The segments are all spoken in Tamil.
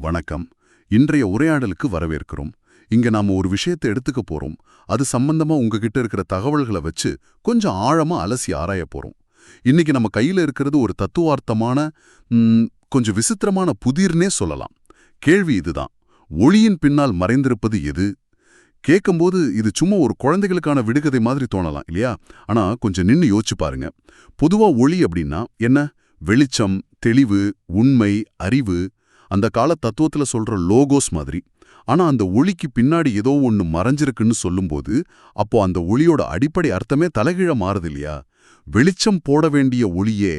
வணக்கம். இன்றைய உரையாடலுக்கு வரவேற்கிறோம். இங்க நாம ஒரு விஷயத்தை எடுத்துக்க போறோம். அது சம்பந்தமா உங்ககிட்ட இருக்கிற தகவல்களை வச்சு கொஞ்சம் ஆழமா அலசி ஆராய போறோம். இன்னைக்கு நம்ம கையில இருக்கிறது ஒரு தத்துவார்த்தமான கொஞ்சம் விசித்திரமான புதிர்னே சொல்லலாம். கேள்வி இதுதான். ஒளியின் பின்னால் மறைந்திருப்பது எது? கேட்கும்போது இது சும்மா ஒரு குழந்தைகளுக்கான விடுகதை மாதிரி தோணலாம் இல்லையா? ஆனா கொஞ்சம் நின்னு யோசிச்சு பாருங்க. பொதுவா ஒளி அப்படின்னா என்ன? வெளிச்சம் தெளிவு உண்மை அறிவு அந்த கால தத்துவத்துல சொல்ற லோகோஸ் மாதிரி. ஆனா அந்த ஒளிக்கு பின்னாடி ஏதோ ஒன்னு மறைஞ்சிருக்குன்னு சொல்லும்போது அப்போ அந்த ஒளியோட அடிப்படை அர்த்தமே தலைகீழ மாறுது இல்லையா? வெளிச்சம் போட வேண்டிய ஒளியே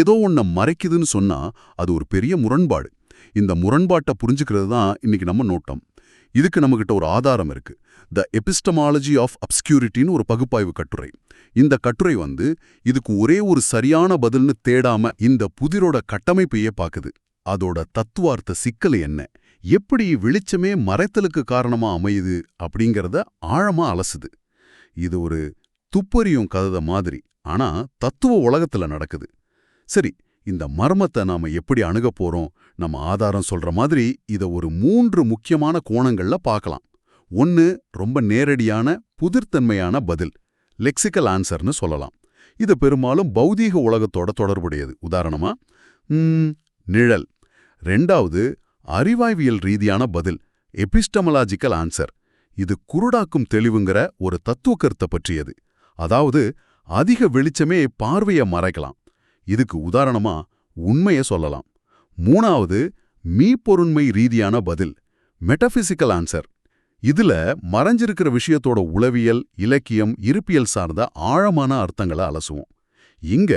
ஏதோ ஒன்ன மறைக்குதுன்னு சொன்னா அது ஒரு பெரிய முரண்பாடு. இந்த முரண்பாட்டை புரிஞ்சுக்கிறது தான் இன்னைக்கு நம்ம நோட்டம். இதுக்கு நம்மகிட்ட ஒரு ஆதாரம் இருக்கு. த எபிஸ்டமாலஜி ஆஃப் அப்ஸ்கியூரிட்டின்னு ஒரு பகுப்பாய்வு கட்டுரை. இந்த கட்டுரை வந்து இதுக்கு ஒரே ஒரு சரியான பதில்னு தேடாம இந்த புதிரோட கட்டமைப்பையே பாக்குது. அதோட தத்துவார்த்த சிக்கல் என்ன? எப்படி வெளிச்சமே மறைத்தலுக்கு காரணமா அமையுது அப்படிங்கறத ஆழமா அலசுது. இது ஒரு துப்பறியும் கதை மாதிரி ஆனா தத்துவ உலகத்துல நடக்குது. சரி இந்த மர்மத்தை நாம எப்படி அணுகப் போறோம்? நம்ம ஆதாரம் சொல்ற மாதிரி இத ஒரு மூன்று முக்கியமான கோணங்கள்ல பார்க்கலாம் ஒன்னு ரொம்ப நேரடியான புதிர்த்தன்மையான பதில் லெக்சிக்கல் ஆன்சர்னு சொல்லலாம். இது பெரும்பாலும் பௌதீக உலகத்தோட தொடர்புடையது. உதாரணமா நிழல். ரெண்டாவது அறிவாய்வியல் ரீதியான பதில் எபிஸ்டமலாஜிக்கல் ஆன்சர். இது குருடாக்கும் தெளிவுங்கிற ஒரு தத்துவ கருத்தை பற்றியது. அதாவது அதிக வெளிச்சமே பார்வைய மறைக்கலாம். இதுக்கு உதாரணமா உண்மைய சொல்லலாம். மூணாவது மீப்பொருண்மை ரீதியான பதில் மெட்டபிசிக்கல் ஆன்சர். இதுல மறைஞ்சிருக்கிற விஷயத்தோட உளவியல் இலக்கியம் இருப்பியல் சார்ந்த ஆழமான அர்த்தங்களை அலசுவோம். இங்க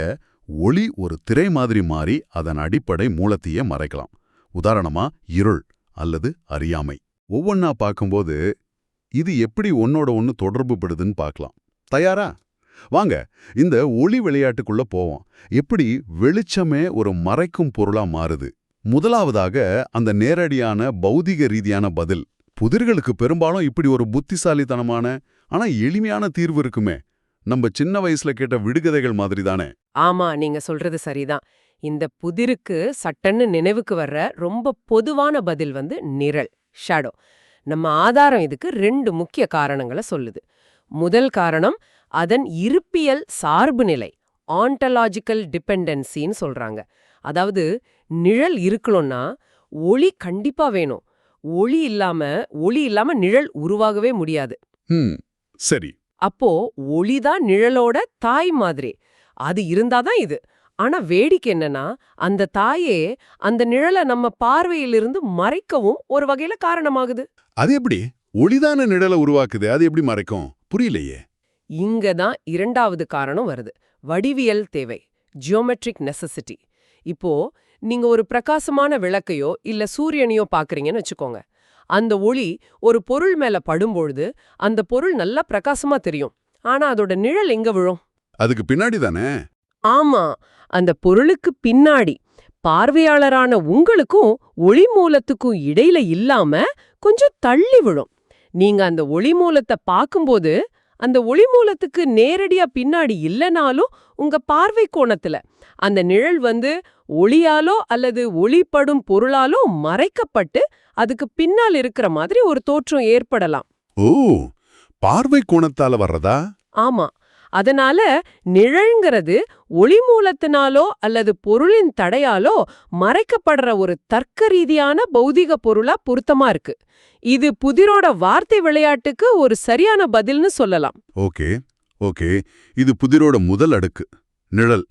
ஒளி ஒரு திரை மாதிரி மாறி அதன் அடிப்படை மூலத்தையே மறைக்கலாம். உதாரணமா இருள் அல்லது அறியாமை. ஒவ்வொன்னா பார்க்கும்போது இது எப்படி ஒன்னோட ஒன்னு தொடர்பு படுதுன்னு பார்க்கலாம். தயாரா? வாங்க இந்த ஒளி விளையாட்டுக்குள்ள போவோம். எப்படி வெளிச்சமே ஒரு மறைக்கும் பொருளா மாறுது. முதலாவதாக அந்த நேரடியான பௌதிக ரீதியான பதில். புதிர்களுக்கு பெரும்பாலும் இப்படி ஒரு புத்திசாலித்தனமான ஆனா எளிமையான தீர்வு இருக்குமே. நம்ம சின்ன வயசுல கேட்ட விடுகதைகள் மாதிரி தானே ஆமா நீங்க சொல்றது சரிதான். இந்த புதிருக்கு சட்டன்னு நினைவுக்கு வர்ற ரொம்ப பொதுவான பதில் வந்து நிழல் ஷேடோ நம்ம ஆதாரம் இதுக்கு ரெண்டு முக்கிய காரணங்களை சொல்லுது. முதல் காரணம் அதன் இருப்பியல் சார்பு நிலை ஆண்டலாஜிக்கல் டிபெண்டன்சின்னு சொல்றாங்க. அதாவது நிழல் இருக்கணும்னா ஒளி கண்டிப்பா வேணும். ஒளி இல்லாம ஒளி இல்லாம நிழல் உருவாகவே முடியாது. சரி. அப்போ ஒளிதான் நிழலோட தாய் மாதிரி. அது இருந்தாதான் இது. ஆனா வேடிக்கை என்னன்னா அந்த தாயே அந்த நிழலை நம்ம பார்வையிலிருந்து மறைக்கவும் ஒரு வகையில காரணமாகுது. அது எப்படி? ஒளிதான நிழலை உருவாக்குது அது எப்படி மறைக்கும்? புரியலையே. இங்க தான் இரண்டாவது காரணம் வருது. வடிவியல் தேவை ஜியோமெட்ரிக் நெசசிட்டி. இப்போ நீங்க ஒரு பிரகாசமான விளக்கையோ இல்ல சூரியனையோ பாக்குறீங்கன்னு வச்சுக்கோங்க. அந்த ஒளி ஒரு பொருள் மேல படும்பொழுது அந்த பொருள் நல்லா பிரகாசமா தெரியும். ஆனா அதோட நிழல் எங்க விழும்? அதுக்கு பின்னாடி தானே? ஆமா அந்த பொருளுக்கு பின்னாடி பார்வையாளரான உங்களுக்கும் ஒளி மூலத்துக்கும் இடையில இல்லாம கொஞ்சம் தள்ளி விழும். நீங்க அந்த ஒளி மூலத்தை பார்க்கும்போது அந்த ஒளி மூலத்துக்கு நேரடியா பின்னாடி இல்லனாலும் உங்க பார்வை கோணத்துல அந்த நிழல் வந்து ஒளியாலோ அல்லது ஒளிப்படும் பொருளாலோ மறைக்கப்பட்டு அதுக்கு பின்னால் இருக்கிற மாதிரி ஒரு தோற்றம் ஏற்படலாம். ஓ பார்வை கோணத்தால வர்றதா? ஆமா அதனால நிழல்ங்கிறது ஒளி மூலத்தினாலோ அல்லது பொருளின் தடையாலோ மறைக்கப்படுற ஒரு தர்க்க ரீதியான பௌதிக பொருளா பொருத்தமா இருக்கு. இது புதிரோட வார்த்தை விளையாட்டுக்கு ஒரு சரியான பதில்னு சொல்லலாம். Okay okay. இது புதிரோட முதல் அடுக்கு நிழல்.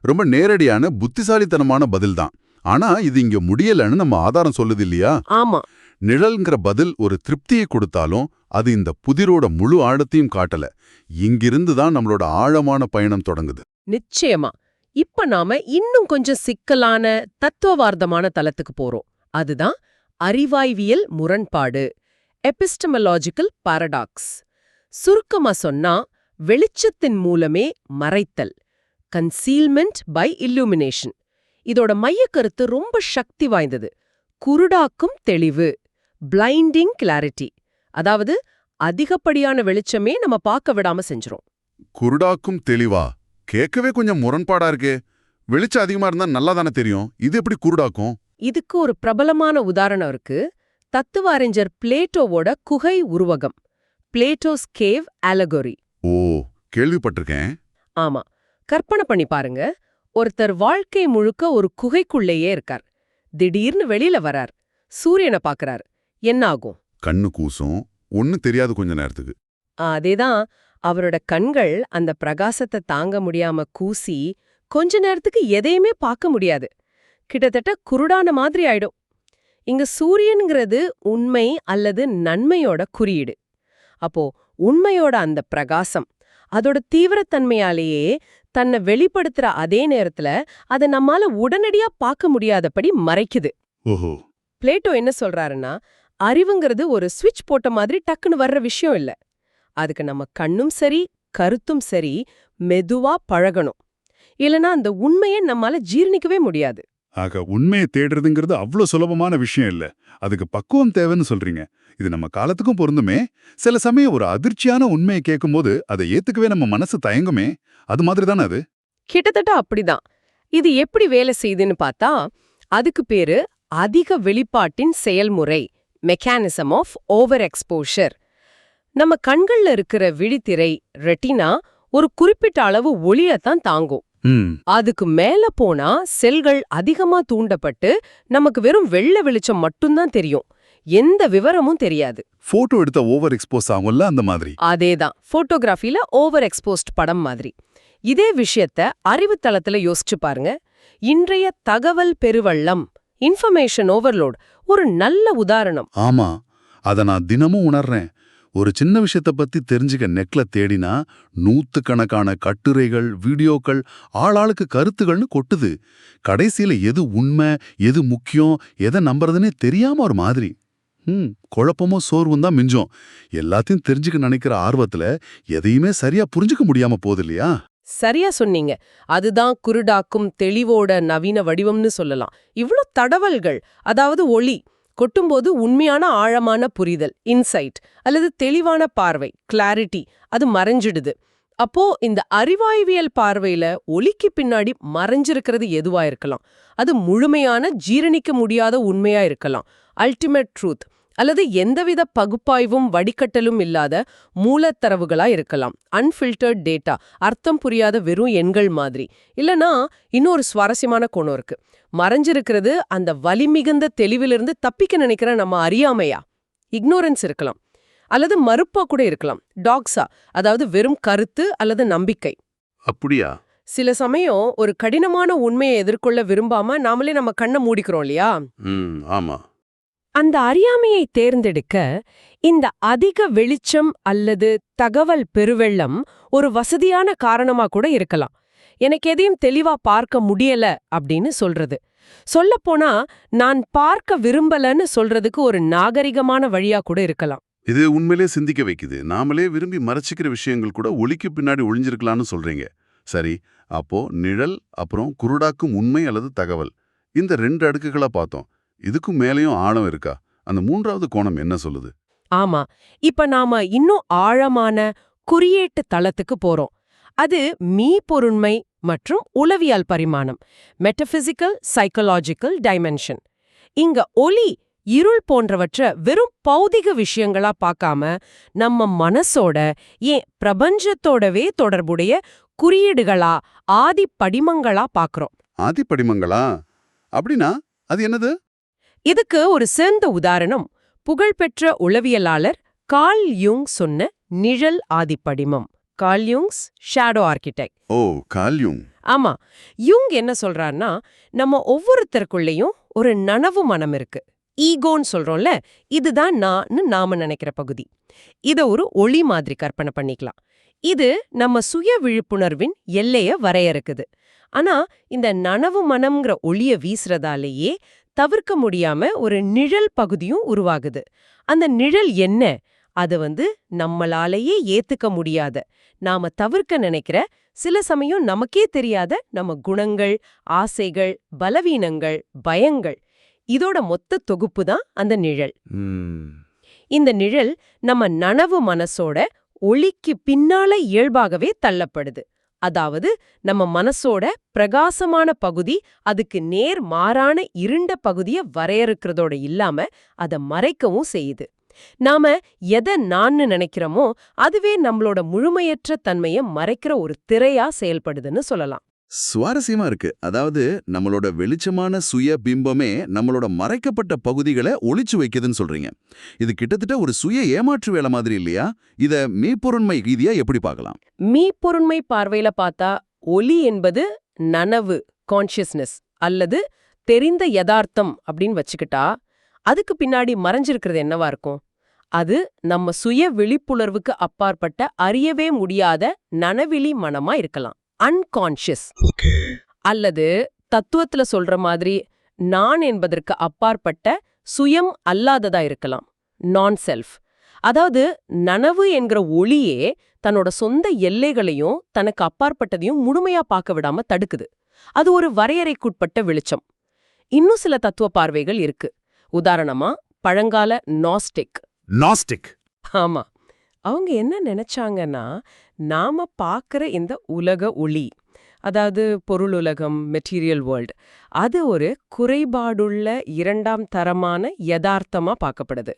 ரொம்ப நேரடியான புத்திசாலித்தனமான பதில் தான் ஆனா இது இங்க முடியலன்னு நம்ம ஆதாரம் சொல்லுது இல்லையா? ஆமா. நிழல்ங்கிற பதில் ஒரு திருப்தியை கொடுத்தாலும் அது இந்த புதிரோட முழு ஆழத்தையும் காட்டல. இங்கிருந்து தான் நம்மளோட ஆழமான பயணம் தொடங்குது. நிச்சயமா. இப்ப நாம இன்னும் கொஞ்சம் சிக்கலான தத்துவவார்த்தமான தலத்துக்கு போறோம். அதுதான் அறிவாய்வியல் முரண்பாடு எபிஸ்டமலாஜிக்கல் பாரடாக்ஸ். சுருக்கமா சொன்னா வெளிச்சத்தின் மூலமே மறைத்தல் கன்சீல்மெண்ட் பை இல்லுமினேஷன். இதோட மையக்கருத்து ரொம்ப சக்தி வாய்ந்தது குருடாக்கும் தெளிவு. பிளைண்டிங் கிளாரிட்டி அதாவது அதிகப்படியான வெளிச்சமே நம்ம பார்க்க விடாம செஞ்சிரும். குருடாக்கும் தெளிவா? கேட்கவே கொஞ்சம் முரண்பாடா இருக்கே. வெளிச்சம் அதிகமா இருந்தா நல்லா தானே தெரியும். இது எப்படி குருடாக்கும்? இதுக்கு ஒரு பிரபலமான உதாரணம் இருக்கு. தத்துவ அறிஞர் பிளேட்டோவோட குகை உருவகம். பிளேட்டோஸ் கேவ் அலகோரி. ஓ கேள்விப்பட்டிருக்கேன். ஆமா. கற்பனை பண்ணி பாருங்க. ஒருத்தர் வாழ்க்கை முழுக்க ஒரு குகைக்குள்ளேயே இருக்கார். திடீர்னு வெளியில வரார். சூரியனை பாக்குறார் என்ன ஆகும் கண்ணு கூசும். ஒன்னு தெரியாது கொஞ்ச நேரத்துக்கு. அதேதான். அவரோட கண்கள் அந்த பிரகாசத்தை தாங்க முடியாம கூசி கொஞ்ச நேரத்துக்கு எதையுமே பார்க்க முடியாது. கிட்டத்தட்ட குருடான மாதிரி ஆயிடும். இங்க சூரியன்கிறது உண்மை அல்லது நன்மையோட குறியீடு. அப்போ உண்மையோட அந்த பிரகாசம் அதோட தீவிரத்தன்மையாலேயே தன்னை வெளிப்படுத்துற அதே நேரத்துல அதை நம்மால உடனடியா பார்க்க முடியாதபடி மறைக்குது. ஓஹோ. பிளேட்டோ என்ன சொல்றாருன்னா அறிவுங்கிறது ஒரு ஸ்விட்ச் போட்ட மாதிரி டக்குன்னு வர்ற விஷயம் இல்ல. அதுக்கு நம்ம கண்ணும் சரி கருத்தும் சரி மெதுவா பழகணும். இல்லனா அந்த உண்மையை நம்மால ஜீரணிக்கவே முடியாது. ஆக உண்மையை தேடுறதுங்கிறது அவ்வளோ சுலபமான விஷயம் இல்ல. அதுக்கு பக்குவம் தேவைன்னு சொல்றீங்க. இது நம்ம காலத்துக்கும் பொருந்துமே. சில சமயம் ஒரு அதிர்ச்சியான உண்மையை கேட்கும்போது அதை ஏத்துக்கவே நம்ம மனசு தயங்குமே. அது மாதிரி தானே அது? கிட்டத்தட்ட அப்படிதான். இது எப்படி வேலை செய்யுதுன்னு பார்த்தா அதுக்கு பேரு அதிக வெளிப்பாட்டின் செயல்முறை. மெக்கானிசம் ஆஃப் ஓவர் எக்ஸ்போஷர் நம்ம கண்கள்ல இருக்கிற விழித்திரை ரெட்டினா ஒரு குறிப்பிட்ட அளவு ஒளியத்தான் தாங்கும். அதுக்கு மேல போனா செல்கள் அதிகமா தூண்டப்பட்டு நமக்கு வெறும் வெள்ளை வெளிச்சம் மட்டும்தான் தெரியும். எந்த விவரமும் தெரியாது. போட்டோ எடுத்த ஓவர் எக்ஸ்போஸ் ஆகும்ல அந்த மாதிரி? அதேதான். போட்டோகிராஃபில ஓவர் எக்ஸ்போஸ்ட் படம் மாதிரி. இதே விஷயத்த அறிவுத்தளத்துல யோசிச்சு பாருங்க. இன்றைய தகவல் பெருவள்ளம் இன்ஃபர்மேஷன் ஓவர்லோட் ஒரு நல்ல உதாரணம். ஆமா அத நான் தினமும் உணர்றேன். ஒரு சின்ன விஷயத்த பத்தி தெரிஞ்சுக்க நெக்ல தேடினா நூத்துக்கணக்கான கட்டுரைகள் வீடியோக்கள் ஆளாளுக்கு கருத்துகள்னு கொட்டுது. கடைசியில எது உண்மை எது முக்கியம் எதை நம்புறதுனே தெரியாம ஒரு மாதிரி. ம் குழப்பமும் சோர்வும் தான் மிஞ்சும். எல்லாத்தையும் தெரிஞ்சுக்க நினைக்கிற ஆர்வத்துல எதையுமே சரியா புரிஞ்சுக்க முடியாம போகுது இல்லையா? சரியா சொன்னீங்க. அதுதான் குருடாக்கும் தெளிவோட நவீன வடிவம்னு சொல்லலாம். இவ்வளோ தடவல்கள் அதாவது ஒளி கொட்டும்போது உண்மையான ஆழமான புரிதல் இன்சைட் அல்லது தெளிவான பார்வை கிளாரிட்டி அது மறைஞ்சிடுது. அப்போ இந்த அறிவாய்வியல் பார்வையில ஒலிக்கு பின்னாடி மறைஞ்சிருக்கிறது எதுவா இருக்கலாம். அது முழுமையான ஜீரணிக்க முடியாத உண்மையா இருக்கலாம். அல்டிமேட் ட்ரூத் அல்லது எந்தவித பகுப்பாய்வும் வடிகட்டலும் இல்லாத மூலத்தரவுகளா இருக்கலாம். அன்ஃபில்டர்ட் டேட்டா அர்த்தம் புரியாத வெறும் எண்கள் மாதிரி. இல்லனா இன்னொரு சுவாரஸ்யமான கோணம் இருக்கு. மறைஞ்சிருக்கிறது அந்த வலிமிகுந்த தெளிவிலிருந்து தப்பிக்க நினைக்கிற நம்ம அறியாமையா? இக்னோரன்ஸ் இருக்கலாம். அல்லது மறுப்பா கூட இருக்கலாம். டாக்ஸா அதாவது வெறும் கருத்து அல்லது நம்பிக்கை. அப்படியா? சில சமயம் ஒரு கடினமான உண்மையை எதிர்கொள்ள விரும்பாம நாமளே நம்ம கண்ணை மூடிக்கிறோம் இல்லையா? ஆமா. அந்த அறியாமையை தேர்ந்தெடுக்க இந்த அதிக வெளிச்சம் அல்லது தகவல் பெருவெள்ளம் ஒரு வசதியான காரணமா கூட இருக்கலாம். எனக்கு எதையும் தெளிவா பார்க்க முடியல அப்படின்னு சொல்றது. சொல்லப்போனா நான் பார்க்க விரும்பலன்னு சொல்றதுக்கு ஒரு நாகரிகமான வழியா கூட இருக்கலாம். இது உண்மையிலே சிந்திக்க வைக்குது. நாமளே விரும்பி மறைச்சிக்கிற விஷயங்கள் கூட ஒளிக்கு பின்னாடி ஒளிஞ்சிருக்கலாம்னு சொல்றீங்க. சரி அப்போ நிழல் அப்புறம் குருடாக்கும் உண்மை அல்லது தகவல். இந்த ரெண்டு அடுக்குகளா பார்த்தோம். இதுக்கும் மேலேயும் ஆழம் இருக்கா? அந்த மூன்றாவது கோணம் என்ன சொல்லுது? ஆமா. இப்ப நாம இன்னும் ஆழமான குறியீட்டு தளத்துக்கு போறோம். அது மீ பொருண்மை மற்றும் உளவியல் பரிமாணம். மெட்டபிசிக்கல் சைக்கலாஜிக்கல் டைமென்ஷன் இங்க ஒளி இருள் போன்றவற்ற வெறும் பௌதிக விஷயங்களா பார்க்காம நம்ம மனசோட ஏன் பிரபஞ்சத்தோடவே தொடர்புடைய குறியீடுகளா ஆதி படிமங்களா பார்க்கறோம். ஆதிப்படிமங்களா? அப்படின்னா அது என்னது? இதுக்கு ஒரு சிறந்த உதாரணம் புகழ்பெற்ற உளவியலாளர் கார்ல் யூங் சொன்ன நிழல் ஆதிப்படிமம். Carl Jung's shadow architect. ஓ கால்யூம் ஆமா யூங் என்ன சொல்றாருன்னா நம்ம ஒவ்வொருத்தருக்குள்ளேயும் ஒரு நனவு மனம் இருக்கு. ஈகோன்னு சொல்றோம்ல இதுதான் நான்னு நாம நினைக்கிற பகுதி. இத ஒரு ஒளி மாதிரி கற்பனை பண்ணிக்கலாம். இது நம்ம சுய விழிப்புணர்வின் எல்லைய வரையறுக்குது. ஆனா இந்த நனவு மனம்ங்கிற ஒளிய வீசுறதாலேயே தவிர்க்க முடியாம ஒரு நிழல் பகுதியும் உருவாகுது. அந்த நிழல் என்ன? அது வந்து நம்மளாலேயே ஏத்துக்க முடியாத நாம தவிர்க்க நினைக்கிற சில சமயம் நமக்கே தெரியாத நம்ம குணங்கள் ஆசைகள் பலவீனங்கள் பயங்கள் இதோட மொத்த தொகுப்பு தான் அந்த நிழல். இந்த நிழல் நம்ம நனவு மனசோட ஒளிக்கு பின்னால இயல்பாகவே தள்ளப்படுது. அதாவது நம்ம மனசோட பிரகாசமான பகுதி அதுக்கு நேர் மாறான இருண்ட பகுதிய வரையறுக்கிறதோட இல்லாம அத மறைக்கவும் செய்யுது. நாம எதை நான்னு நினைக்கிறோமோ அதுவே நம்மளோட முழுமையற்ற தன்மைய மறைக்கிற ஒரு திரையா செயல்படுதுன்னு சொல்லலாம். சுவாரஸ்யமா இருக்கு. அதாவது நம்மளோட வெளிச்சமான சுய பிம்பமே நம்மளோட மறைக்கப்பட்ட பகுதிகளை ஒளிச்சு வைக்குதுன்னு சொல்றீங்க. இது கிட்டத்தட்ட ஒரு சுய ஏமாற்று வேலை மாதிரி இல்லையா? இத மீப்பொருண்மை ரீதியா எப்படி பார்க்கலாம்? மீப்பொருண்மை பார்வையில பார்த்தா ஒலி என்பது நனவு கான்ஷியஸ்னஸ் அல்லது தெரிந்த யதார்த்தம் அப்படின்னு வச்சுக்கிட்டா அதுக்கு பின்னாடி மறைஞ்சிருக்கிறது என்னவா இருக்கும்? அது நம்ம சுய விழிப்புணர்வுக்கு அப்பாற்பட்ட அறியவே முடியாத நனவிழி மனமா இருக்கலாம். அன்கான்ஷியஸ் அல்லது தத்துவத்துல சொல்ற மாதிரி நான் என்பதற்கு அப்பாற்பட்ட சுயம் அல்லாததா இருக்கலாம். நான் செல்ஃப் அதாவது நனவு என்கிற ஒளியே தன்னோட சொந்த எல்லைகளையும் தனக்கு அப்பாற்பட்டதையும் முழுமையா பார்க்க விடாம தடுக்குது. அது ஒரு வரையறைக்குட்பட்ட வெளிச்சம். இன்னும் சில தத்துவ பார்வைகள் இருக்கு. உதாரணமா பழங்கால நாஸ்டிக் நாஸ்டிக் ஆமா. அவங்க என்ன நினைச்சாங்கன்னா நாம பார்க்குற இந்த உலக ஒளி அதாவது பொருள் உலகம் மெட்டீரியல் வேர்ல்ட் அது ஒரு குறைபாடுள்ள இரண்டாம் தரமான யதார்த்தமா பார்க்கப்படுது.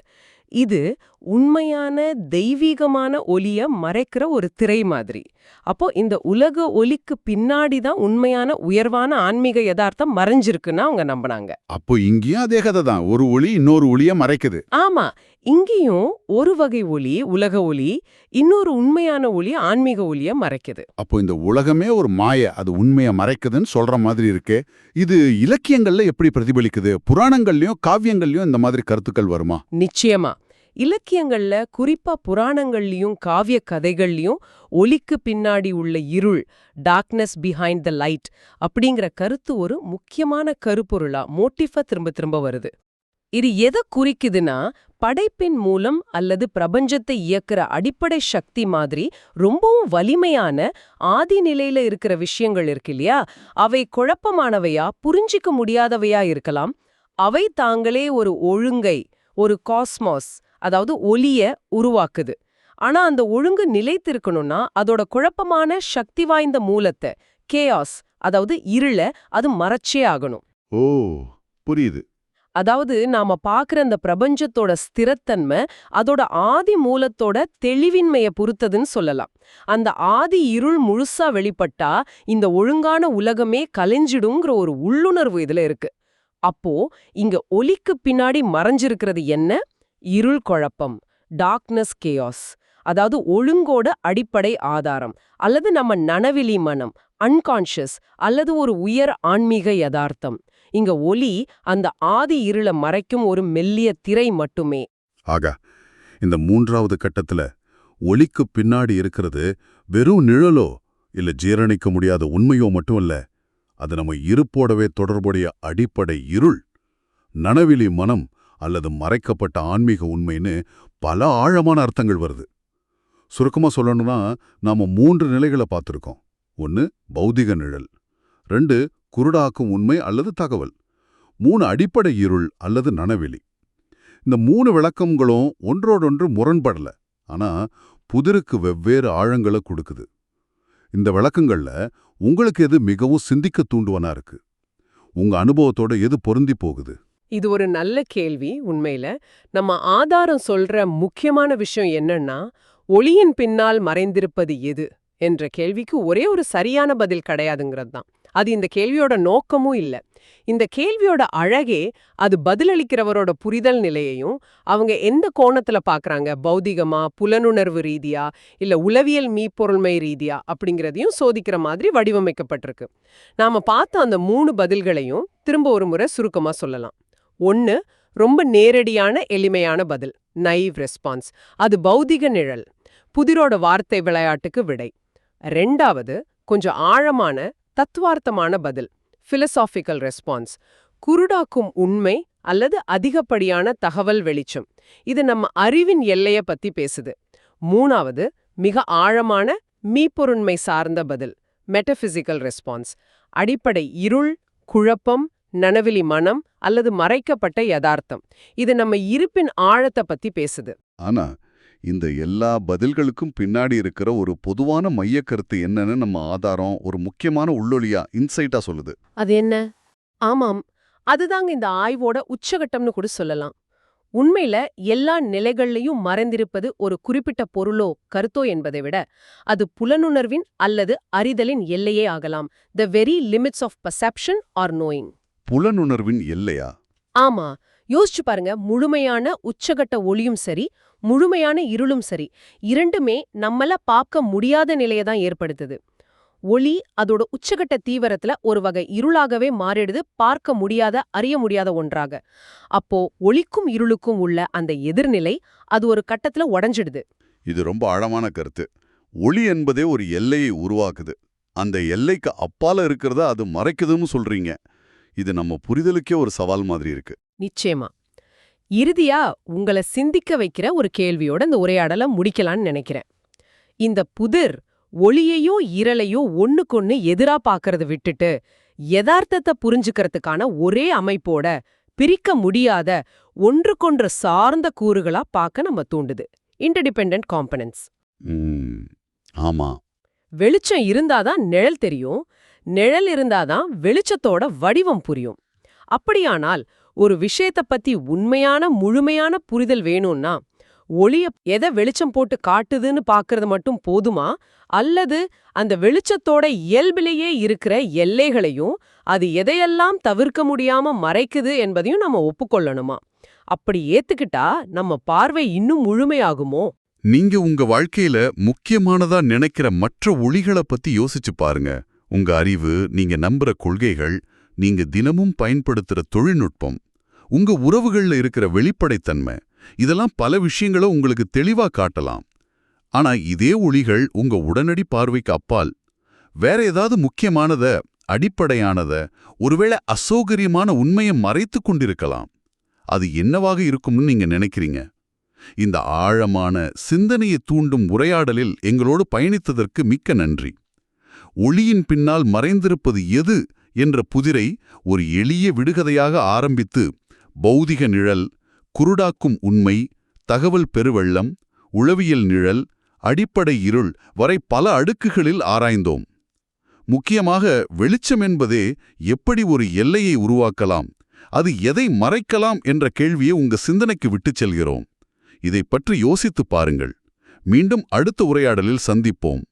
இது உண்மையான தெய்வீகமான ஒலிய மறைக்கிற ஒரு திரை மாதிரி. அப்போ இந்த உலக ஒலிக்கு பின்னாடி தான் உண்மையான உயர்வான ஆன்மீக யதார்த்தம் மறைஞ்சிருக்குன்னு அவங்க நம்பினாங்க. அப்போ இங்கேயும் அதே கதை தான். ஒரு ஒளி இன்னொரு ஒளிய மறைக்குது. ஆமா. இங்கேயும் ஒரு வகை ஒலி உலக ஒலி இன்னொரு உண்மையான ஒலி ஆன்மீக ஒலிய மறைக்குது. அப்போ இந்த உலகமே ஒரு மாய அது உண்மைய மறைக்குதுன்னு சொல்ற மாதிரி இருக்கே. இது இலக்கியங்கள்ல எப்படி பிரதிபலிக்குது? புராணங்கள்லயும் காவியங்கள்லயும் இந்த மாதிரி கருத்துக்கள் வருமா? நிச்சயமா. இலக்கியங்கள்ல குறிப்பா புராணங்கள்லயும் காவிய கதைகள்லயும் ஒலிக்கு பின்னாடி உள்ள இருள் டார்க்னஸ் பிஹைண்ட் த லைட் அப்படிங்கிற கருத்து ஒரு முக்கியமான கருப்பொருளா மோட்டிஃபா திரும்ப திரும்ப வருது. இது எதை குறிக்குதுன்னா படைப்பின் மூலம் அல்லது பிரபஞ்சத்தை இயக்குற அடிப்படை சக்தி மாதிரி ரொம்பவும் வலிமையான ஆதி நிலையில இருக்கிற விஷயங்கள் இருக்கு இல்லையா? அவை குழப்பமானவையா புரிஞ்சிக்க முடியாதவையா இருக்கலாம். அவை தாங்களே ஒரு ஒழுங்கை ஒரு காஸ்மாஸ் அதாவது ஒலிய உருவாக்குது. ஆனா அந்த ஒழுங்கு நிலைத்திருக்கணும்னா அதோட குழப்பமான சக்தி வாய்ந்த மூலத்தை கேயாஸ் அதாவது இருள அது மறைச்சே ஆகணும். ஓ புரியுது. அதாவது நாம பாக்குற அந்த பிரபஞ்சத்தோட ஸ்திரத்தன்மை அதோட ஆதி மூலத்தோட தெளிவின்மைய பொறுத்ததுன்னு சொல்லலாம். அந்த ஆதி இருள் முழுசா வெளிப்பட்டா இந்த ஒழுங்கான உலகமே கலைஞ்சிடுங்கிற ஒரு உள்ளுணர்வு இதுல இருக்கு. அப்போ இங்க ஒலிக்கு பின்னாடி மறைஞ்சிருக்கிறது என்ன? இருள் குழப்பம் டார்க்னஸ் கேயாஸ் அதாவது ஒழுங்கோட அடிப்படை ஆதாரம் அல்லது நம்ம நனவிலி மனம் அன்கான்ஷியஸ் அல்லது ஒரு உயர் ஆன்மீக யதார்த்தம். இங்க ஒலி அந்த ஆதி இருள மறைக்கும் ஒரு மெல்லிய திரை மட்டுமே. ஆகா இந்த மூன்றாவது கட்டத்துல ஒளிக்கு பின்னாடி இருக்கிறது வெறும் நிழலோ இல்ல ஜீரணிக்க முடியாத உண்மையோ மட்டும் இல்ல அது நம்ம இருப்போடவே தொடர்புடைய அடிப்படை இருள். நனவிலி மனம் அல்லது மறைக்கப்பட்ட ஆன்மீக உண்மைன்னு பல ஆழமான அர்த்தங்கள் வருது. சுருக்கமா சொல்லணும்னா நாம மூன்று நிலைகளை பார்த்துருக்கோம். ஒன்னு பௌதிக நிழல். ரெண்டு குருடாக்கும் உண்மை அல்லது தகவல். மூணு அடிப்படை இருள் அல்லது நனவெளி. இந்த மூணு விளக்கங்களும் ஒன்றோடொன்று முரண்படல ஆனா புதிருக்கு வெவ்வேறு ஆழங்களை கொடுக்குது. இந்த விளக்கங்கள்ல உங்களுக்கு எது மிகவும் சிந்திக்க தூண்டுவனா இருக்கு? உங்க அனுபவத்தோட எது பொருந்தி போகுது? இது ஒரு நல்ல கேள்வி உண்மையில. நம்ம ஆதாரம் சொல்ற முக்கியமான விஷயம் என்னன்னா ஒளியின் பின்னால் மறைந்திருப்பது எது? என்ற கேள்விக்கு ஒரே ஒரு சரியான பதில் கிடையாதுங்கிறது தான் அது இந்த கேள்வியோட நோக்கமும் இல்ல. இந்த கேள்வியோட அழகே அது பதிலளிக்கிறவரோட புரிதல் நிலையையும் அவங்க எந்த கோணத்துல பாக்குறாங்க? பௌதிகமா புலனுணர்வு ரீதியா இல்ல உளவியல் மீப்பொருள்மை ரீதியா அப்படிங்கறதையும் சோதிக்கிற மாதிரி வடிவமைக்கப்பட்டிருக்கு. நாம பார்த்த அந்த மூணு பதில்களையும் திரும்ப ஒரு முறை சுருக்கமா சொல்லலாம். ஒன்னு ரொம்ப நேரடியான எளிமையான பதில் நைவ் ரெஸ்பான்ஸ் அது பௌதிக நிழல் புதிரோட வார்த்தை விளையாட்டுக்கு விடை. ரெண்டாவது கொஞ்சம் ஆழமான தத்துவார்த்தமான பதில் பிலசாபிக்கல் ரெஸ்பான்ஸ் குருடாக்கும் உண்மை அல்லது அதிகப்படியான தகவல் வெளிச்சம். இது நம்ம அறிவின் எல்லைய பத்தி பேசுது. மூணாவது மிக ஆழமான மீப்பொருண்மை சார்ந்த பதில் மெட்டபிசிக்கல் ரெஸ்பான்ஸ் அடிப்படை இருள் குழப்பம் நனவிலி மனம் அல்லது மறைக்கப்பட்ட யதார்த்தம். இது நம்ம இருப்பின் ஆழத்தை பத்தி பேசுது. ஆனா இந்த எல்லா பதில்களுக்கும் பின்னாடி இருக்கிற ஒரு பொதுவான மையக்கருத்து என்னன்னு நம்ம ஆதாரம் ஒரு முக்கியமான உள்ளொலியா இன்சைட்டா சொல்லுது. அது என்ன? ஆமாம். அதுதாங்க இந்த ஆய்வோட உச்சகட்டம்னு கூட சொல்லலாம். உண்மையில எல்லா நிலைகள்லயும் மறைந்திருப்பது ஒரு குறிப்பிட்ட பொருளோ கருத்தோ என்பதை விட அது புலனுணர்வின் அல்லது அறிதலின் எல்லையே ஆகலாம். The very limits of perception or knowing புலனுணர்வின் எல்லையா? ஆமா. யோசிச்சு பாருங்க முழுமையான உச்சகட்ட ஒளியும் சரி முழுமையான இருளும் சரி இரண்டுமே நம்மள பார்க்க முடியாத நிலையை தான் ஏற்படுத்துது. ஒளி அதோட உச்சகட்ட தீவிரத்துல ஒரு வகை இருளாகவே மாறிடுது பார்க்க முடியாத அறிய முடியாத ஒன்றாக. அப்போ ஒளிக்கும் இருளுக்கும் உள்ள அந்த எதிர்நிலை அது ஒரு கட்டத்துல உடைஞ்சிடுது. இது ரொம்ப ஆழமான கருத்து. ஒளி என்பதே ஒரு எல்லையை உருவாக்குது. அந்த எல்லைக்கு அப்பால இருக்கிறத அது மறைக்குதுன்னு சொல்றீங்க. இது நம்ம புரிதலுக்கே ஒரு சவால் மாதிரி இருக்கு. நிச்சயமா. இறுதியா உங்களை சிந்திக்க வைக்கிற ஒரு கேள்வியோட இந்த உரையாடலை முடிக்கலாம்னு நினைக்கிறேன். இந்த புதிர் ஒளியையோ இரலையோ ஒண்ணுக்கொன்னு எதிரா பார்க்கறத விட்டுட்டு யதார்த்தத்தை புரிஞ்சுக்கிறதுக்கான ஒரே அமைப்போட பிரிக்க முடியாத ஒன்றுக்கொன்று சார்ந்த கூறுகளா பார்க்க நம்ம தூண்டுது. இன்டர்டிபெண்டன்ட் காம்பனன்ட்ஸ் ம், ஆமா. வெளிச்சம் இருந்தாதான் நிழல் தெரியும் நிழல் இருந்தாதான் வெளிச்சத்தோட வடிவம் புரியும். அப்படியானால் ஒரு விஷயத்த பத்தி உண்மையான முழுமையான புரிதல் வேணும்னா ஒளிய எதை வெளிச்சம் போட்டு காட்டுதுன்னு பார்க்கறது மட்டும் போதுமா? அல்லது அந்த வெளிச்சத்தோட இயல்பிலேயே இருக்கிற எல்லைகளையும் அது எதையெல்லாம் தவிர்க்க முடியாம மறைக்குது என்பதையும் நம்ம ஒப்புக்கொள்ளணுமா? அப்படி ஏத்துக்கிட்டா நம்ம பார்வை இன்னும் முழுமையாகுமோ? நீங்க உங்க வாழ்க்கையில முக்கியமானதா நினைக்கிற மற்ற ஒளிகளை பத்தி யோசிச்சு பாருங்க. உங்க அறிவு நீங்க நம்புற கொள்கைகள் நீங்க தினமும் பயன்படுத்துற தொழில்நுட்பம் உங்க உறவுகள்ல இருக்கிற வெளிப்படைத்தன்மை இதெல்லாம் பல விஷயங்களை உங்களுக்கு தெளிவா காட்டலாம். ஆனா இதே ஒளிகள் உங்க உடனடி பார்வைக்கு அப்பால். வேற ஏதாவது முக்கியமானத அடிப்படையானத ஒருவேளை அசௌகரியமான உண்மையை மறைத்துக் கொண்டிருக்கலாம். அது என்னவாக இருக்கும்னு நீங்க நினைக்கிறீங்க? இந்த ஆழமான சிந்தனையை தூண்டும் உரையாடலில் எங்களோடு பயணித்ததற்கு மிக்க நன்றி. ஒளியின் பின்னால் மறைந்திருப்பது எது? என்ற புதிரை ஒரு எளிய விடுகதையாக ஆரம்பித்து பௌதிக நிழல் குருடாக்கும் உண்மை தகவல் பெருவெள்ளம் உளவியல் நிழல் அடிப்படை இருள் வரை பல அடுக்குகளில் ஆராய்ந்தோம். முக்கியமாக வெளிச்சம் என்பதே எப்படி ஒரு எல்லையை உருவாக்கலாம் அது எதை மறைக்கலாம் என்ற கேள்வியை உங்க சிந்தனைக்கு விட்டுச் செல்கிறோம். இதைப் பற்றி யோசித்துப் பாருங்கள். மீண்டும் அடுத்த உரையாடலில் சந்திப்போம்.